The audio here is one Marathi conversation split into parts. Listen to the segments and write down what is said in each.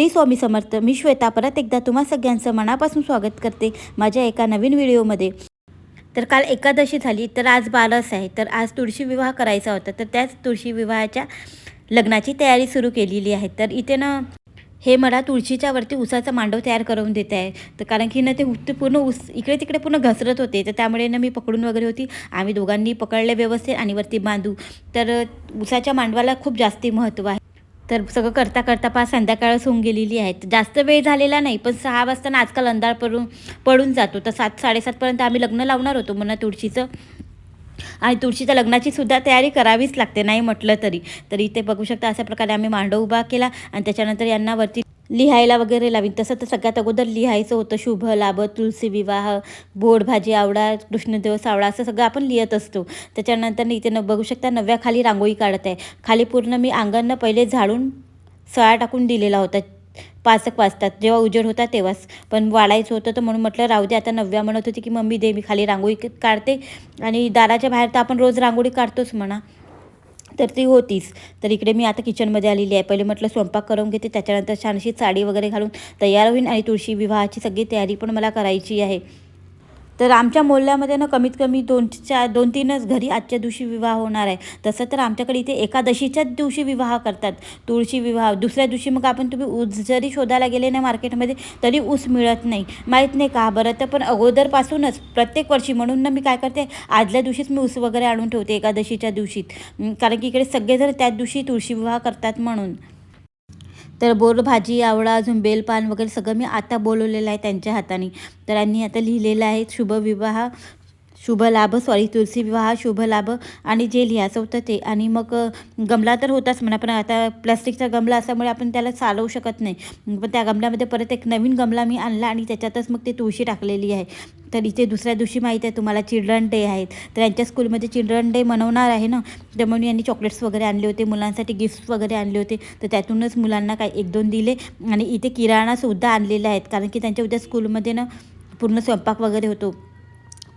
श्री स्वामी समर्थ. मी श्वेता परत एकदा तुम्हा सगळ्यांचं मनापासून स्वागत करते माझ्या एका नवीन व्हिडिओमध्ये. तर काल एकादशी झाली तर आज बारस आहे. तर आज तुळशी विवाह करायचा होता तर त्याच तुळशी विवाहाच्या लग्नाची तयारी सुरू केलेली आहे. तर इथे ना हे मला तुळशीच्या वरती उसाचा मांडव तयार करून देत आहे. तर कारण की ना ते उ- ते पूर्ण ऊस इकडे तिकडे पूर्ण घसरत होते. तर त्यामुळे ना मी पकडून वगैरे होती. आम्ही दोघांनी पकडले व्यवस्थित आणि वरती बांधू. तर उसाच्या मांडवाला खूप जास्ती महत्त्व आहे. तर सगळं करता करता पाच संध्याकाळच होऊन गेलेली आहेत जास्त वेळ झालेला नाही पण सहा वाजताना आजकाल अंधार पडून पडून जातो. तर सात साडेसातपर्यंत आम्ही लग्न लावणार होतो म्हणा तुळशीचं. आणि तुळशीच्या लग्नाची सुद्धा तयारी करावीच लागते नाही म्हटलं तरी. तर इथे बघू शकता अशा प्रकारे आम्ही मांडव उभा केला आणि त्याच्यानंतर यांना वरती लिहायला वगैरे लावीन. तसं तर सगळ्यात अगोदर लिहायचं होतं शुभ लाभ तुलसी विवाह बोड भाजी आवडा कृष्णदेव सावळा असं सगळं आपण लिहित असतो. त्याच्यानंतर इथे न बघू शकता नव्या खाली रांगोळी काढत आहे. खाली पूर्ण मी अंगांना पहिले झाडून सळा टाकून दिलेला होता. पाचक वाजतात. जेव्हा उजेड होता तेव्हाच. पण वाढायचं होतं तर म्हणून म्हटलं राहू दे आता नव्या म्हणत होती की मम्मी दे मी खाली रांगोळी काढते. आणि दाराच्या बाहेर तर आपण रोज रांगोळी काढतोच म्हणा. तर ती होतीच. तर इकडे मी आता किचनमध्ये आलेली आहे. पहिले म्हटलं स्वयंपाक करून घेते त्याच्यानंतर छानशी साडी वगैरे घालून तयार होईन आणि तुळशी विवाहाची सगळी तयारी पण मला करायची आहे. तर आमच्या मोहल्ल्यामध्ये ना कमीत कमी दोन चार दोन तीनच घरी आजच्या दिवशी विवाह होणार आहे. तसं तर आमच्याकडे इथे एकादशीच्याच दिवशी विवाह करतात. तुळशी विवाह दुसऱ्या दिवशी मग आपण तुम्ही ऊस जरी शोधायला गेले ना मार्केटमध्ये तरी ऊस मिळत नाही. माहीत नाही का? बरं तर पण अगोदरपासूनच प्रत्येक वर्षी म्हणून ना मी काय करते आदल्या दिवशीच मी ऊस वगैरे आणून ठेवते एकादशीच्या दिवशीत. कारण की इकडे सगळेजण त्याच दिवशी तुळशी विवाह करतात म्हणून. तर बोर भाजी आवळा अजून बेलपान वगैरे सगळं मी आता बोलवलेलं आहे त्यांच्या हाताने. तर यांनी आता लिहिलेलं आहे शुभ विवाह शुभ लाभ सॉरी तुलसी विवाह शुभ लाभ आणि जे लिहायचं होतं ते. आणि मग गमला तर होताच म्हणा पण आता प्लास्टिकचा गमला असल्यामुळे आपण त्याला चालवू शकत नाही. पण त्या गमल्यामध्ये परत एक नवीन गमला मी आणला आणि त्याच्यातच मग ते तुळशी टाकलेली आहे. तर इथे दुसऱ्या दिवशी माहीत आहे तुम्हाला चिल्ड्रन डे आहेत तर यांच्या स्कूलमध्ये चिल्ड्रन डे मनवणार आहे ना? तर म्हणून यांनी चॉकलेट्स वगैरे आणले होते मुलांसाठी गिफ्ट्स वगैरे आणले होते. तर त्यातूनच मुलांना काय एक दोन दिले. आणि इथे किराणासुद्धा आणलेले आहेत. कारण की त्यांच्या उद्या स्कूलमध्ये ना पूर्ण स्वयंपाक वगैरे होतो.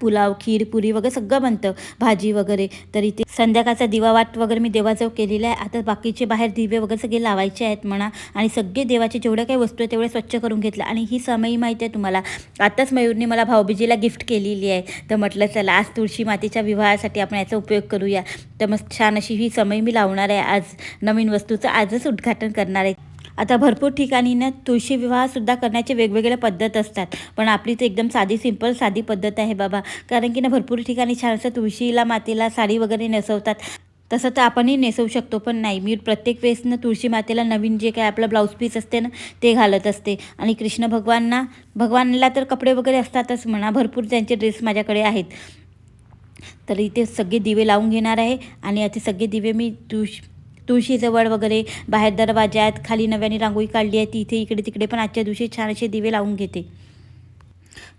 पुलाव खीर पुरी वगैरे सगळं बनतं. भाजी वगैरे. तर इथे संध्याकाळचा दिवा वाट वगैरे मी देवाजवळ केलेला आहे. आता बाकीचे बाहेर दिवे वगैरे सगळे लावायचे आहेत म्हणा. आणि सगळे देवाचे जेवढ्या काही वस्तू आहेत तेवढे स्वच्छ करून घेतलं. आणि ही समयी माहिती आहे तुम्हाला. आत्ताच मयूरने मला भाऊबीजीला गिफ्ट केलेली आहे. तर म्हटलं चला आज तुळशी मातेच्या विवाहासाठी आपण याचा उपयोग करूया. तर मग छान अशी ही समय मी लावणार आहे. आज नवीन वस्तूचं आजच उद्घाटन करणार आहे. आता भरपूर ठिकाणी ना तुळशी विवाहसुद्धा करण्याचे वेगवेगळ्या पद्धत असतात. पण आपली तर एकदम साधी सिंपल साधी पद्धत आहे बाबा. कारण की ना भरपूर ठिकाणी छानसं तुळशीला मातेला साडी वगैरे नेसवतात. तसं तर आपणही नेसवू शकतो पण नाही. मी प्रत्येक वेळेस ना तुळशी मातेला नवीन जे काय आपलं ब्लाऊज पीस असते ना ते घालत असते. आणि कृष्ण भगवानना भगवानला तर कपडे वगैरे असतातच म्हणा भरपूर त्यांचे ड्रेस माझ्याकडे आहेत. तर इथे सगळे दिवे लावून घेणार आहे. आणि आता सगळे दिवे मी तुळशी तुळशीजवळ वगैरे बाहेर दरवाज्यात खाली नव्याने रांगोळी काढली आहे. ती इथे इकडे तिकडे पण आजच्या दिवशी छान असे दिवे लावून घेते.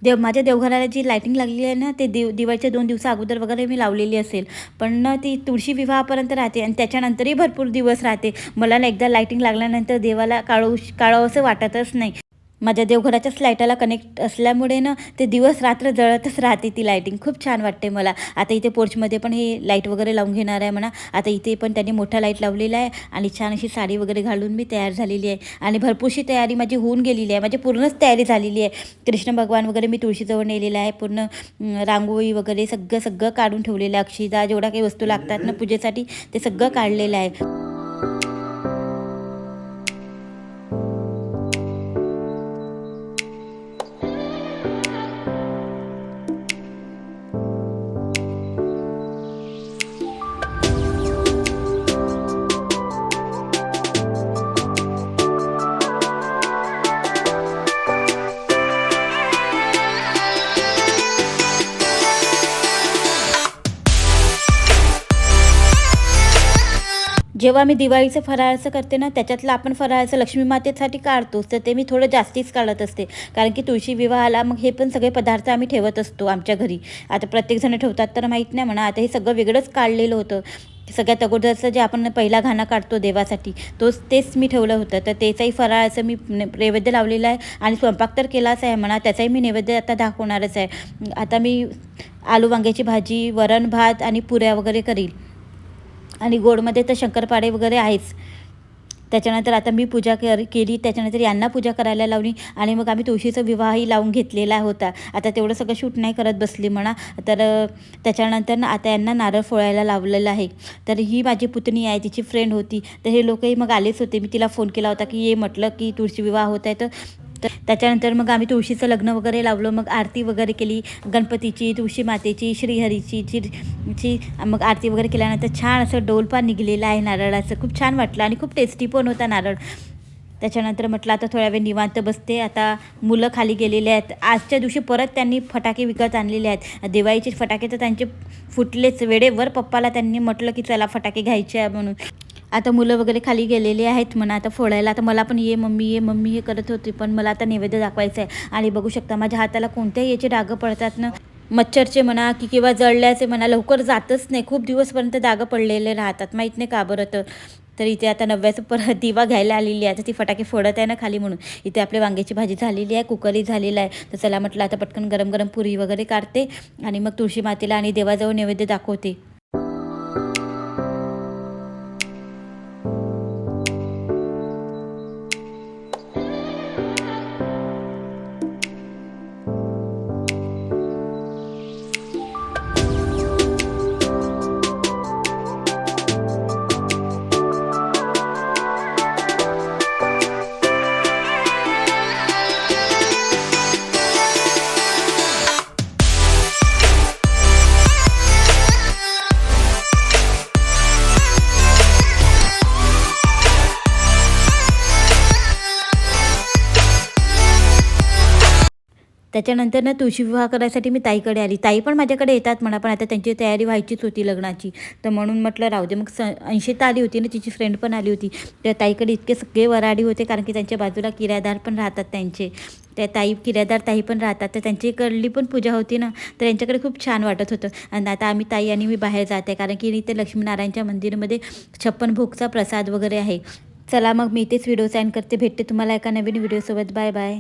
देव माझ्या देवघराला जी लायटिंग लागलेली आहे ना ते देव दिवाळीच्या दोन दिवसा अगोदर वगैरे मी लावलेली असेल. पण ना ती तुळशी विवाहापर्यंत राहते आणि त्याच्यानंतरही भरपूर दिवस राहते. मला ना एकदा लायटिंग लागल्यानंतर देवाला काळू असं वाटतच नाही. माझ्या देवघराच्याच लाईटाला कनेक्ट असल्यामुळे ना ते दिवस रात्र जळतच राहते ती लाईटिंग खूप छान वाटते मला. आता इथे पोर्चमध्ये पण हे लाइट वगैरे लावून घेणार आहे म्हणा. आता इथे पण त्यांनी मोठा लाइट लावलेला आहे आणि छान अशी साडी वगैरे घालून मी तयार झालेली आहे. आणि भरपूरशी तयारी माझी होऊन गेलेली आहे. माझी पूर्णच तयारी झालेली आहे. कृष्ण भगवान वगैरे मी तुळशीजवळ नेलेला आहे. पूर्ण रांगोळी वगैरे सगळं सगळं काढून ठेवलेलं आहे. अक्षिदा जेवढ्या काही वस्तू लागतात ना पूजेसाठी ते सगळं काढलेलं आहे. जेव्हा मी दिवाळीचं फराळाचं करते ना त्याच्यातलं आपण फराळाचं लक्ष्मी मातेसाठी काढतोच तर ते मी थोडं जास्तीच काढत असते. कारण की तुळशी विवाहाला मग हे पण सगळे पदार्थ आम्ही ठेवत असतो आमच्या घरी. आता प्रत्येकजण ठेवतात तर माहीत नाही म्हणा आता हे सगळं वेगळंच काढलेलं होतं. सगळ्यात अगोदरचं जे आपण पहिला घाणा काढतो देवासाठी तोच तेच मी ठेवलं होतं. तर त्याचाही फराळाचं मी नैवेद्य लावलेलं आहे आणि स्वयंपाक तर केलाच आहे म्हणा त्याचाही मी नैवेद्य आता दाखवणारच आहे. आता मी आलू वांग्याची भाजी वरण भात आणि पुऱ्या वगैरे करील. आणि गोडमध्ये तर शंकरपाळे वगैरे आहेच. त्याच्यानंतर आता मी पूजा कर केली. त्याच्यानंतर यांना पूजा करायला लावली. आणि मग आम्ही तुळशीचा विवाहही लावून घेतलेला होता. आता तेवढं सगळं शूट नाही करत बसली म्हणा. तर त्याच्यानंतर ना आता यांना नारळ फोळायला लावलेलं आहे. तर ही माझी पुतणी आहे. तिची फ्रेंड होती. तर हे लोकही मग आलेच होते. मी तिला फोन केला होता की ये म्हटलं की तुळशी विवाह होत आहे. तर तर त्याच्यानंतर मग आम्ही तुळशीचं लग्न वगैरे लावलं मग आरती वगैरे केली गणपतीची तुळशी मातेची श्रीहरीची ची ची मग आरती वगैरे केल्यानंतर छान असं डोलपान निघलेलं आहे नारळाचं. खूप छान वाटलं आणि खूप टेस्टी पण होता नारळ. त्याच्यानंतर म्हटलं आता थोड्या वेळ निवांत बसते. आता मुलं खाली गेलेले आहेत. आजच्या दिवशी परत त्यांनी फटाके विकत आणलेले आहेत. दिवाळीचे फटाके तर त्यांचे फुटलेच. वेळेवर पप्पाला त्यांनी म्हटलं की चला फटाके घ्यायचे आहे म्हणून. आता मुलं वगैरे खाली गेलेले आहेत म्हणा आता फोडायला. आता मला पण ये मम्मी ये मम्मी हे करत होती पण मला आता नैवेद्य दाखवायचं आहे. आणि बघू शकता माझ्या हाताला कोणत्याही याचे डागं पडतात ना. मच्छरचे म्हणा की किंवा जळल्याचे म्हणा लवकर जातच नाही. खूप दिवसपर्यंत दागं पडलेले राहतात. माहीत नाही का बरं तर. तर इथे आता नव्याचं परत दिवा घ्यायला आलेली आहे. आता ती फटाके फोडत आहे ना खाली म्हणून. इथे आपली वांग्याची भाजी झालेली आहे कुकरही झालेला आहे. तर चला म्हटलं आता पटकन गरम गरम पुरी वगैरे काढते. आणि मग तुळशी मातेला आणि देवाजवळ नैवेद्य दाखवते. त्याच्यानंतर ना तुळशी विवाह करायसाठी मी ताईकडे आली. ताई पण माझ्याकडे येतात म्हणा पण आता त्यांची तयारी व्हायचीच होती लग्नाची. तर म्हणून म्हटलं राहू दे. मग स ऐंशी तर आली होती ना तिची फ्रेंड पण आली होती. त्या ताईकडे इतके सगळे वराडी होते कारण की त्यांच्या बाजूला किरायदार पण राहतात त्यांचे. त्या ताई किरायदार ताई पण राहतात. तर त्यांच्याकडली पण पूजा होती ना तर यांच्याकडे खूप छान वाटत होतं. आणि आता आम्ही ताई आणि मी बाहेर जाते कारण की इथे लक्ष्मीनारायणच्या मंदिरामध्ये छप्पन भोगचा प्रसाद वगैरे आहे. चला मग मी इथेच व्हिडिओ साईन करते. भेटते तुम्हाला एका नवीन व्हिडिओसोबत बाय बाय